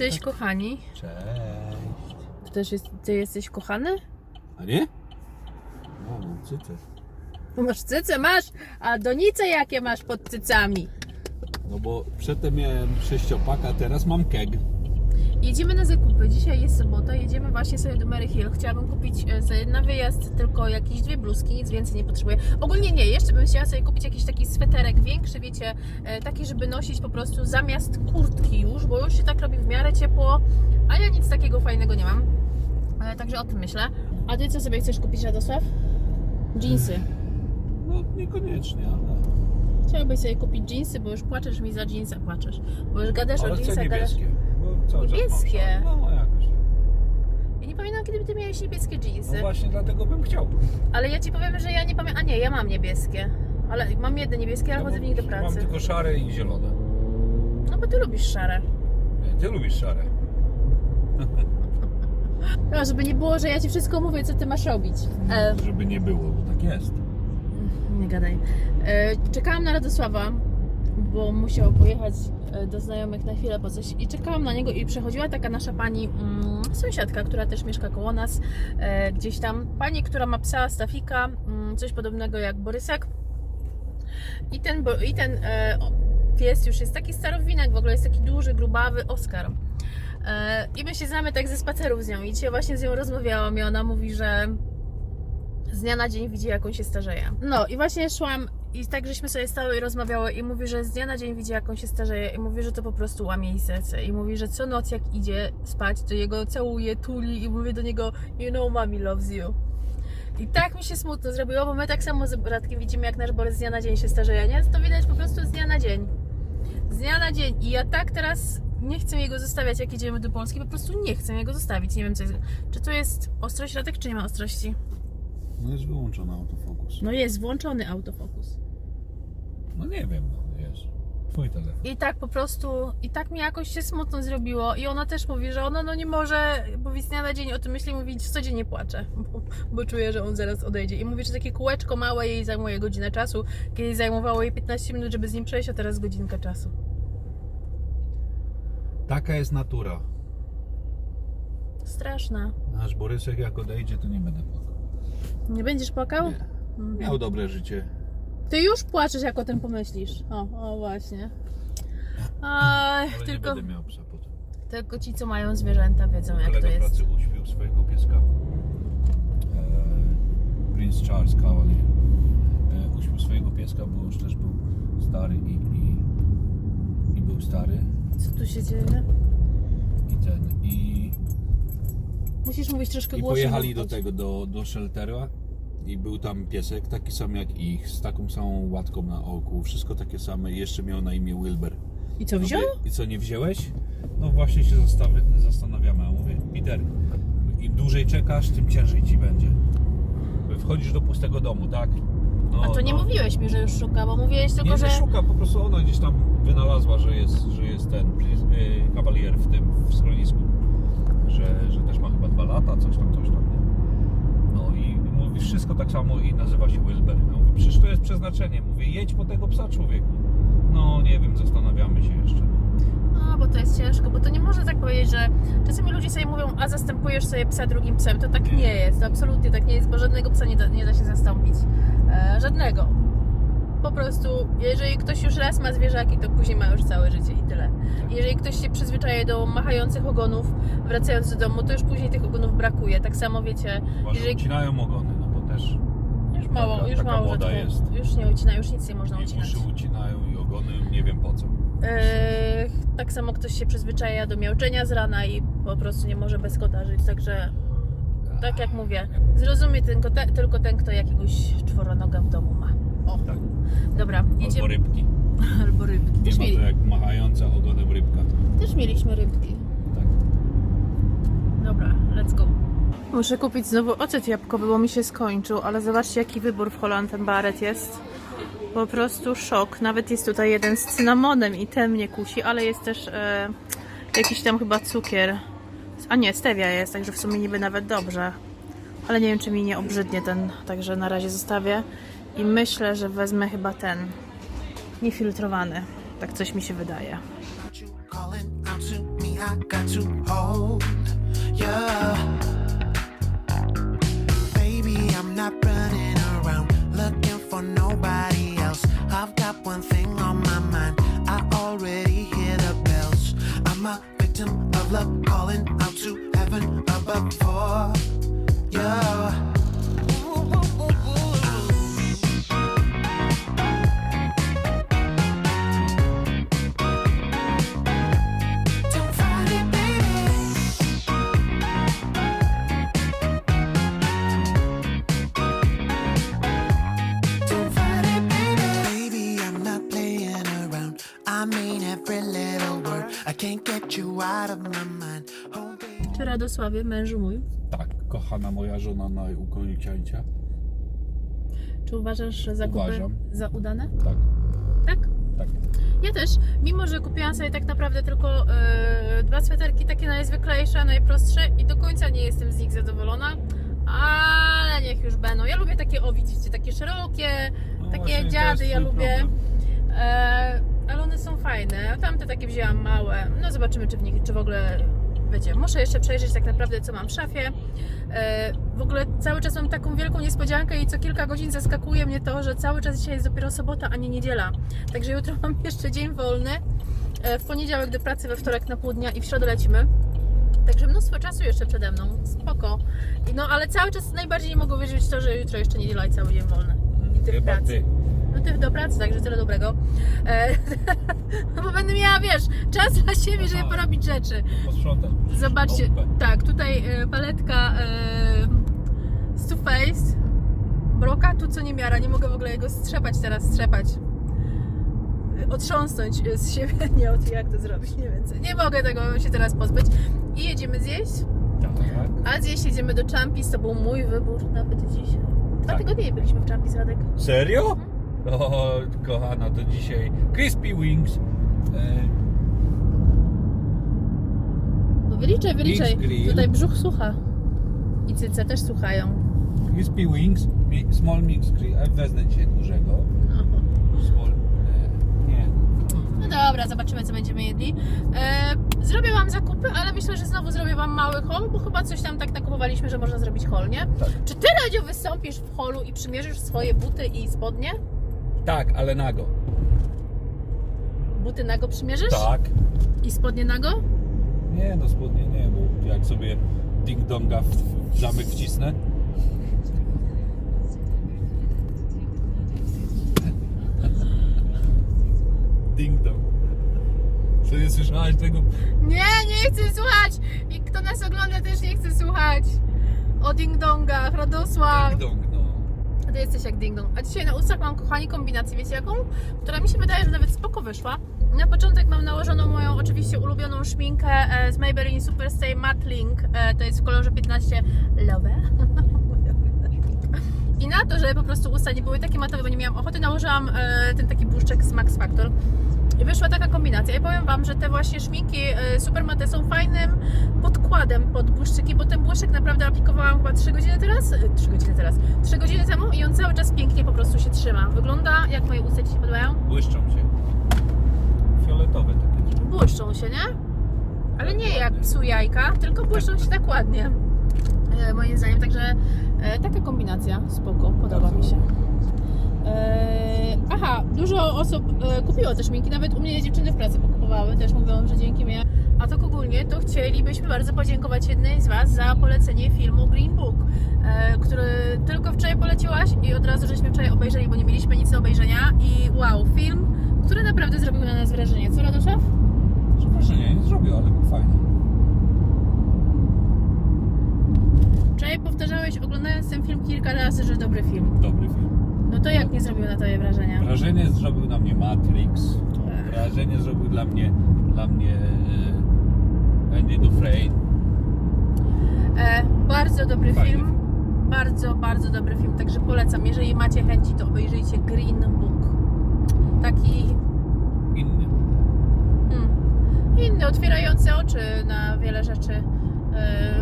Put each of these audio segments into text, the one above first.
Cześć kochani. Cześć. Ty też jest, ty jesteś kochany? A nie? No, mam cyce. Masz cyce, masz, a donice jakie masz pod cycami? No bo przedtem miałem sześciopaka, teraz mam keg. Jedziemy na zakupy. Dzisiaj jest sobota, jedziemy właśnie sobie do Mary Hill. Chciałabym kupić e, sobie na wyjazd tylko jakieś dwie bluzki, nic więcej nie potrzebuję. Ogólnie nie, jeszcze bym chciała sobie kupić jakiś taki sweterek większy, wiecie, e, taki, żeby nosić po prostu zamiast kurtki już, bo już się tak robi w miarę ciepło, a ja nic takiego fajnego nie mam. E, Także o tym myślę. A ty co sobie chcesz kupić, Radosław? Jeansy. No niekoniecznie, ale... Chciałbyś sobie kupić jeansy, bo już płaczesz mi za jeansa, płaczesz. Bo już gadasz o Ale chcę jeansach, gadasz... niebieskie. Cały czas Niebieskie? No jakoś tak. Ja nie pamiętam, kiedy ty miałeś niebieskie jeansy. No właśnie dlatego bym chciał. Ale ja ci powiem, że ja nie pamiętam. A nie, ja mam niebieskie. Ale mam jedne niebieskie, ale Ja chodzę w nich do Mam pracy. tylko szare i zielone. No bo ty lubisz szare. Nie, Ty lubisz szare. No, żeby nie było, że ja ci wszystko mówię, co ty masz robić. E, Żeby nie było, bo tak jest. nie gadaj. E, czekałam na Radosława, bo musiał pojechać do znajomych na chwilę po coś i czekałam na niego i przechodziła taka nasza pani mm, sąsiadka, która też mieszka koło nas, e, gdzieś tam. Pani, która ma psa Stafika, mm, coś podobnego jak Borysek. I ten, i ten e, pies już jest taki starowinek, w ogóle jest taki duży, grubawy, Oskar. E, I my się znamy tak ze spacerów z nią i dzisiaj właśnie z nią rozmawiałam i ona mówi, że z dnia na dzień widzi, jak on się starzeje. No i właśnie szłam i tak żeśmy sobie stały i rozmawiały i mówi, że z dnia na dzień widzi, jak on się starzeje i mówi, że to po prostu łamie jej serce i mówi, że co noc jak idzie spać, to jego całuje, tuli i mówi do niego you know mommy loves you. I tak mi się smutno zrobiło, bo my tak samo z bratkiem widzimy, jak nasz Borys z dnia na dzień się starzeje, nie? To widać po prostu z dnia na dzień. Z dnia na dzień. I ja tak teraz nie chcę jego zostawiać, jak jedziemy do Polski, po prostu nie chcę jego zostawić. Nie wiem, co jest. Czy to jest ostrość Radek, czy nie ma ostrości? No jest wyłączony autofokus. No jest włączony autofokus. No nie wiem, no jest. Twój telefon. I tak po prostu, i tak mi jakoś się smutno zrobiło. I ona też mówi, że ona no nie może, bo z dnia na dzień o tym myśli, mówi, codziennie płacze, bo, bo czuje, że on zaraz odejdzie. I mówi, że takie kółeczko małe jej zajmuje godzinę czasu, kiedyś zajmowało jej 15 minut, żeby z nim przejść, a teraz godzinkę czasu. Taka jest natura. Straszna. Nasz Borysek jak odejdzie, to nie będę płakał. Nie będziesz płakał? Nie. Miał dobre życie. Ty już płaczesz, jak o tym pomyślisz. O, o właśnie. Aj, Ale tylko, nie będę miał psa potem. tylko ci, co mają zwierzęta, wiedzą, jak to Kolega jest. pracy uśpił swojego pieska. E, Prince Charles Cavalier. E, uśpił swojego pieska, bo już też był stary i, i, i był stary. Co tu się dzieje? I ten, i, Musisz mówić troszkę i głośniej. pojechali do tego, do, do sheltera. I był tam piesek, taki sam jak ich, z taką samą łatką na oku, wszystko takie same i jeszcze miał na imię Wilber. I co, wziął? Mówię, I co, nie wzięłeś? No właśnie się zastanawiamy. A mówię, Peter, im dłużej czekasz, tym ciężej ci będzie. Wchodzisz do pustego domu, tak? No, A to nie no. mówiłeś mi, że już szuka, bo mówiłeś tylko, Nie, że... że szuka, po prostu ona gdzieś tam wynalazła, że jest, że jest ten yy, kawalier w tym, w schronisku. Że, że też ma chyba dwa lata, coś tam, coś tam. Nie? No mówi wszystko tak samo i nazywa się Wilber. Ja mówię, przecież to jest przeznaczenie. Mówię, jedź po tego psa człowieku. No nie wiem, zastanawiamy się jeszcze. A, bo to jest ciężko, bo to nie można tak powiedzieć, że czasami ludzie sobie mówią, a zastępujesz sobie psa drugim psem. To tak nie jest, to absolutnie tak nie jest, bo żadnego psa nie da, nie da się zastąpić. E, żadnego. Po prostu, jeżeli ktoś już raz ma zwierzaki, to później ma już całe życie i tyle. Jeżeli ktoś się przyzwyczaja do machających ogonów, wracając do domu, to już później tych ogonów brakuje. Tak samo wiecie, że jeżeli ucinają ogony, no bo też już mało, taka- już taka mało moda że jest. Już nie ucina, już nic nie można i ucinać. uszy ucinają i ogony, nie wiem po co. Tak samo ktoś się przyzwyczaja do miauczenia z rana i po prostu nie może bez kota żyć, także tak jak mówię, zrozumie tylko, te, tylko ten, kto jakiegoś czworonoga w domu ma. O, Tak. dobra, Albo jedziemy. rybki. Albo rybki. Nie Też, ma mieli, to jak machająca ogonem rybka. też mieliśmy rybki. Tak. Dobra, let's go. Muszę kupić znowu ocet jabłkowy, bo mi się skończył, ale zobaczcie jaki wybór w Holland ten baret jest. Po prostu szok. Nawet jest tutaj jeden z cynamonem i ten mnie kusi, ale jest też e, jakiś tam chyba cukier. A nie, stevia jest, także w sumie niby nawet dobrze. Ale nie wiem, czy mi nie obrzydnie ten, także na razie zostawię. I myślę, że wezmę chyba ten niefiltrowany. Tak coś mi się wydaje. got I'm not running Czy Radosławie, mężu mój, Tak, kochana moja żona na czy uważasz że zakupy Uważam. za udane? Tak, Tak? tak. Ja też, mimo że kupiłam sobie tak naprawdę tylko e, dwa sweterki, takie najzwyklejsze, najprostsze i do końca nie jestem z nich zadowolona, ale niech już będą. Ja lubię takie, o widzicie, takie szerokie, No takie właśnie, to dziady, jest ja twój lubię. problem. E, ale one są fajne. Tamte takie wzięłam małe. No zobaczymy, czy w nich, czy w ogóle wiecie. Muszę jeszcze przejrzeć tak naprawdę, co mam w szafie. E, w ogóle cały czas mam taką wielką niespodziankę i co kilka godzin zaskakuje mnie to, że cały czas dzisiaj jest dopiero sobota, a nie niedziela. Także jutro mam jeszcze dzień wolny. E, w poniedziałek do pracy, we wtorek na pół dnia i w środę lecimy. Także mnóstwo czasu jeszcze przede mną. Spoko. No ale cały czas najbardziej nie mogę wierzyć w to, że jutro jeszcze niedziela i cały dzień wolny. I ty Chyba pracy. ty. No ty do pracy, także tyle dobrego. E, no bo będę miała, wiesz, czas dla siebie, żeby porobić rzeczy. Posprzątać. Zobaczcie, tak, tutaj e, paletka e, z Too Faced, broka, tu co nie miara, nie mogę w ogóle jego strzepać teraz, strzepać. Otrząsnąć z siebie, nie od jak to zrobić, nie wiem co. Nie mogę tego się teraz pozbyć. I jedziemy zjeść, Tak. a zjeść jedziemy do Champis, to był mój wybór nawet dziś. Dwa Tak. tygodnie nie byliśmy w Champis, Radek. Serio? O, kochana, to dzisiaj Crispy Wings. E, No wyliczaj, wyliczaj. Mix grill. Tutaj brzuch słucha. I cyce też słuchają. crispy Wings, mi- small mix grill. A wezmę dzisiaj dużego. Small... E, nie. No dobra, zobaczymy co będziemy jedli. E, zrobię Wam zakupy, ale myślę, że znowu zrobię Wam mały hol, bo chyba coś tam tak nakupowaliśmy, że można zrobić hol, nie? Tak. Czy Ty, Radziu, wystąpisz w holu i przymierzysz swoje buty i spodnie? Tak, ale nago. Buty nago przymierzysz? Tak. I spodnie nago? Nie, no spodnie nie, bo jak sobie ding-donga w, w zamek wcisnę. Ding-dong. Co nie słyszałaś tego? Nie, nie chcę słuchać! I kto nas ogląda też nie chce słuchać. O ding-dongach, Radosław. Ding-dong. Ty jesteś jak ding dong. A dzisiaj na ustach mam, kochani, kombinację, wiecie jaką? Która mi się wydaje, że nawet spoko wyszła. Na początek mam nałożoną moją oczywiście ulubioną szminkę e, z Maybelline Superstay Matte Link. E, to jest w kolorze 15 Love. I na to, żeby po prostu usta nie były takie matowe, bo nie miałam ochoty, nałożyłam e, ten taki błyszczek z Max Factor. Wyszła taka kombinacja. I powiem Wam, że te właśnie szminki e, super mate są fajnym podkładem pod błyszczyki, bo ten błyszczyk naprawdę aplikowałam chyba 3 godziny teraz, 3 godziny teraz, 3 godziny temu i on cały czas pięknie po prostu się trzyma. Wygląda jak moje usta Ci się podobają? Błyszczą się. Fioletowe takie. Błyszczą się, nie? Ale nie jak psu jajka, tylko błyszczą się tak ładnie. E, moim zdaniem, także taka kombinacja, spoko, podoba mi się. E, aha, dużo osób e, kupiło te szminki, nawet u mnie dziewczyny w pracy pokupowały, też mówią, że dzięki mnie. A tak ogólnie to chcielibyśmy bardzo podziękować jednej z Was za polecenie filmu Green Book, e, który tylko wczoraj poleciłaś i od razu żeśmy wczoraj obejrzeli, bo nie mieliśmy nic do obejrzenia i wow, film, który naprawdę zrobił na nas wrażenie. Co Radosław? Że wrażenie nie zrobił, ale był fajny. Wczoraj powtarzałeś oglądając ten film kilka razy, że dobry film. Dobry film. No to jak nie zrobił na tobie wrażenia? Wrażenie zrobił na mnie Matrix. Wrażenie zrobił dla mnie, dla mnie e, Andy Dufresne. E, bardzo dobry Fajny film. Bardzo, bardzo dobry film, także polecam. Jeżeli macie chęci, to obejrzyjcie Green Book. Taki Inny. hmm, inny, otwierający oczy na wiele rzeczy. E,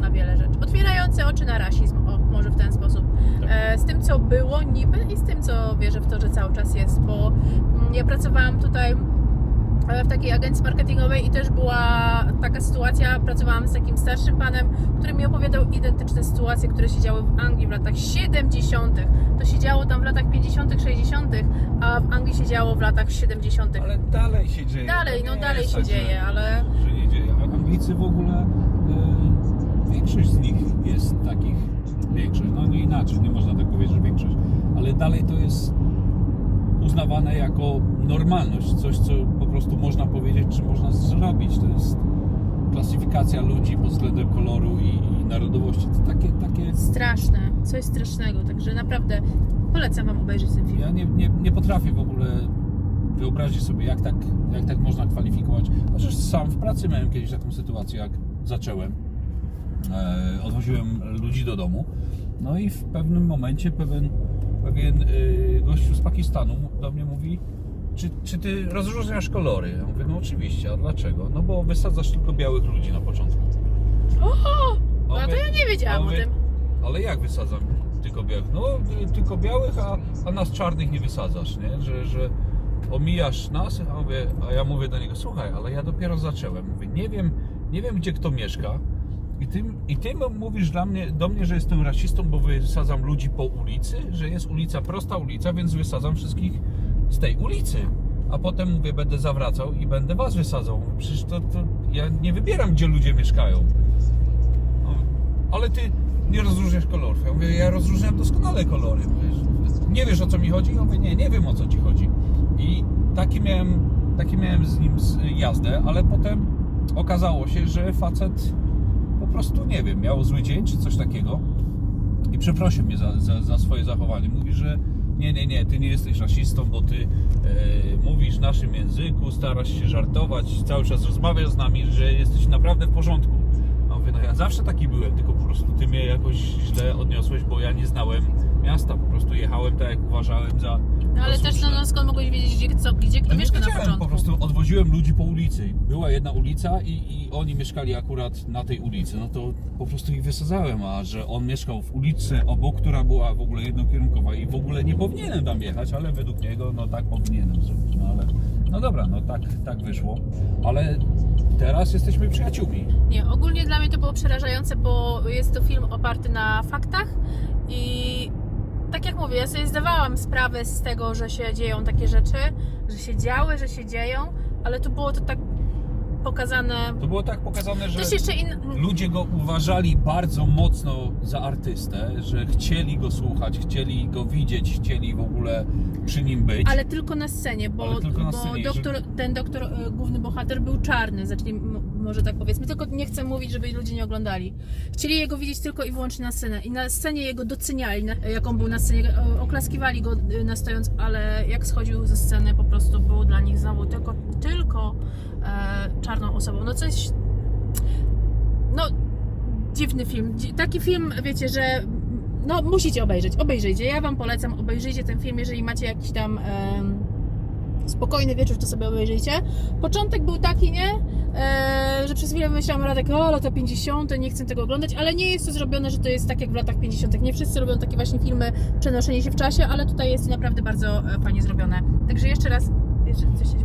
na wiele rzeczy. Otwierający oczy na rasizm, może w ten sposób. Tak. E, z tym, co było niby i z tym, co wierzę w to, że cały czas jest, bo mm, Ja pracowałam tutaj e, w takiej agencji marketingowej i też była taka sytuacja, pracowałam z takim starszym panem, który mi opowiadał identyczne sytuacje, które się działy w Anglii w latach 70. To się działo tam w latach 50., 60., a w Anglii się działo w latach 70. Ale dalej się dzieje. Dalej, no dalej się tak, dzieje, że, ale- Że nie dzieje. A Anglicy w ogóle, e, większość z nich jest takich, większość, no nie inaczej, nie można tak powiedzieć, że większość, ale dalej to jest uznawane jako normalność, coś co po prostu można powiedzieć, czy można zrobić. To jest klasyfikacja ludzi pod względem koloru i, i narodowości. To takie, takie Straszne, coś strasznego, także naprawdę polecam Wam obejrzeć ten film. Ja nie, nie, nie potrafię w ogóle wyobrazić sobie, jak tak, jak tak można kwalifikować. Chociaż sam w pracy miałem kiedyś taką sytuację, jak zacząłem. E, odwoziłem ludzi do domu. No i w pewnym momencie pewien, pewien y, gościu z Pakistanu do mnie mówi, czy, czy ty rozróżniasz kolory? Ja mówię, no oczywiście, a dlaczego? No bo wysadzasz tylko białych ludzi na początku. O! A No to ja nie wiedziałam o tym. Ale jak wysadzam tylko białych? No y, tylko białych, a, a nas czarnych nie wysadzasz, nie? Że, że omijasz nas, a, mówię, a ja mówię do niego, słuchaj, ale ja dopiero zacząłem. Mówię, nie wiem, nie wiem gdzie kto mieszka. I ty, I ty mówisz dla mnie, do mnie, że jestem rasistą, bo wysadzam ludzi po ulicy, że jest ulica, prosta ulica, więc wysadzam wszystkich z tej ulicy. A potem mówię, będę zawracał i będę was wysadzał. Przecież to, to ja nie wybieram, gdzie ludzie mieszkają. No, ale ty nie rozróżniasz kolorów. Ja mówię, ja rozróżniam doskonale kolory. Nie wiesz o co mi chodzi? Ja mówię, nie, nie wiem o co ci chodzi. I taki miałem, taki miałem z nim jazdę, ale potem okazało się, że facet prostu, nie wiem, miał zły dzień czy coś takiego i przeprosił mnie za, za, za swoje zachowanie. Mówi, że nie, nie, nie, ty nie jesteś rasistą, bo ty e, mówisz w naszym języku, starasz się żartować, cały czas rozmawiasz z nami, że jesteś naprawdę w porządku. A mówię, no ja zawsze taki byłem, tylko po prostu ty mnie jakoś źle odniosłeś, bo ja nie znałem miasta, po prostu jechałem tak, jak uważałem za ale też no, no skąd mogłeś wiedzieć, gdzie, co, gdzie kto No mieszka na początku? po prostu odwoziłem ludzi po ulicy. Była jedna ulica i, i oni mieszkali akurat na tej ulicy. No to po prostu ich wysadzałem, a że on mieszkał w ulicy obok, która była w ogóle jednokierunkowa i w ogóle nie powinienem tam jechać, ale według niego no tak powinienem zrobić. No ale no dobra, no tak, tak wyszło. Ale teraz jesteśmy przyjaciółmi. Nie, ogólnie dla mnie to było przerażające, bo jest to film oparty na faktach i jak mówię, ja sobie zdawałam sprawę z tego, że się dzieją takie rzeczy, że się działy, że się dzieją, ale tu było to tak pokazane. To było tak pokazane, że Też jeszcze in... ludzie go uważali bardzo mocno za artystę, że chcieli go słuchać, chcieli go widzieć, chcieli w ogóle przy nim być. Ale tylko na scenie, bo, tylko na bo scenie, doktor, ten doktor, e, główny bohater był czarny, zacznijmy, m- może tak powiedzmy, tylko nie chcę mówić, żeby ludzie nie oglądali. Chcieli jego widzieć tylko i wyłącznie na scenę i na scenie jego doceniali, na, jak on był na scenie, e, oklaskiwali go e, na stojąc, ale jak schodził ze sceny po prostu był dla nich znowu tylko, tylko czarną osobą. No coś, no dziwny film, taki film, wiecie, że no musicie obejrzeć, obejrzyjcie, ja wam polecam, obejrzyjcie ten film, jeżeli macie jakiś tam spokojny wieczór, to sobie obejrzyjcie. Początek był taki, nie? E, że przez chwilę myślałam, Radek, o lata 50, nie chcę tego oglądać, ale nie jest to zrobione, że to jest tak jak w latach 50. Nie wszyscy robią takie właśnie filmy, przenoszenie się w czasie, ale tutaj jest naprawdę bardzo e, fajnie zrobione. Także jeszcze raz,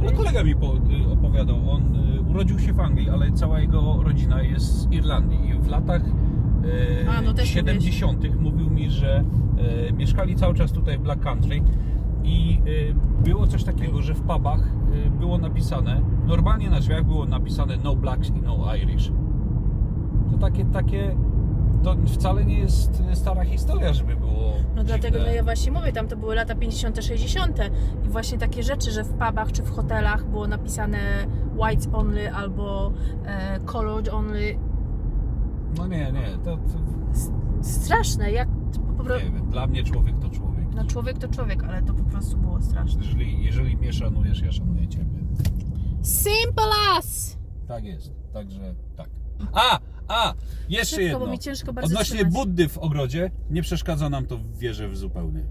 się No kolega mi po, y, opowiadał, on y, urodził się w Anglii, ale cała jego rodzina jest z Irlandii i w latach y, A, no też 70. mówił mi, że y, mieszkali cały czas tutaj w Black Country i y, było coś takiego, że w pubach y, było napisane, normalnie na drzwiach było napisane no blacks i no Irish. To takie, takie, to wcale nie jest stara historia, żeby było No dlatego dziwne. no ja właśnie mówię, tam to były lata 50., 60. i właśnie takie rzeczy, że w pubach czy w hotelach było napisane whites only albo e, colored only. No nie, nie, to, to Straszne, jak po, po, nie wiem, dla mnie człowiek to człowiek. no człowiek to człowiek, ale to po prostu było straszne. Jeżeli, jeżeli mnie szanujesz, ja szanuję Ciebie. Simple as! Tak jest, także tak. A, a, jeszcze Szybko, jedno. bo mi ciężko bardzo Odnośnie trzymać. Buddy w ogrodzie, nie przeszkadza nam to w wierze w zupełnie.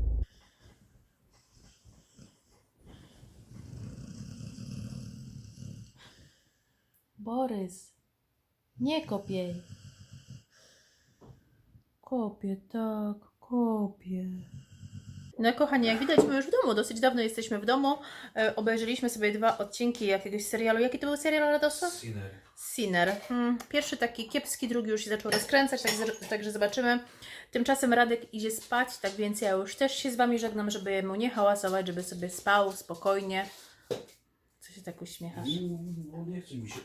Borys, nie kopiej. Kopię, tak, kopię. No kochani, jak widać, my już w domu, dosyć dawno jesteśmy w domu. E, obejrzeliśmy sobie dwa odcinki jakiegoś serialu. Jaki to był serial, Radosław? Sinner. Sinner. Hmm, pierwszy taki kiepski, drugi już się zaczął rozkręcać, tak, także zobaczymy. Tymczasem Radek idzie spać, tak więc ja już też się z Wami żegnam, żeby mu nie hałasować, żeby sobie spał spokojnie. Co się tak uśmiechasz? No nie chce mi się.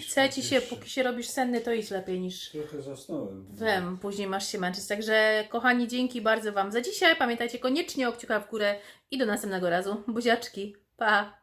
Chce Ci się, póki się robisz senny, to idź lepiej niż Trochę zasnąłem. Wiem, później masz się męczyć. Także kochani, dzięki bardzo Wam za dzisiaj. Pamiętajcie koniecznie o kciuka w górę i do następnego razu. Buziaczki. Pa!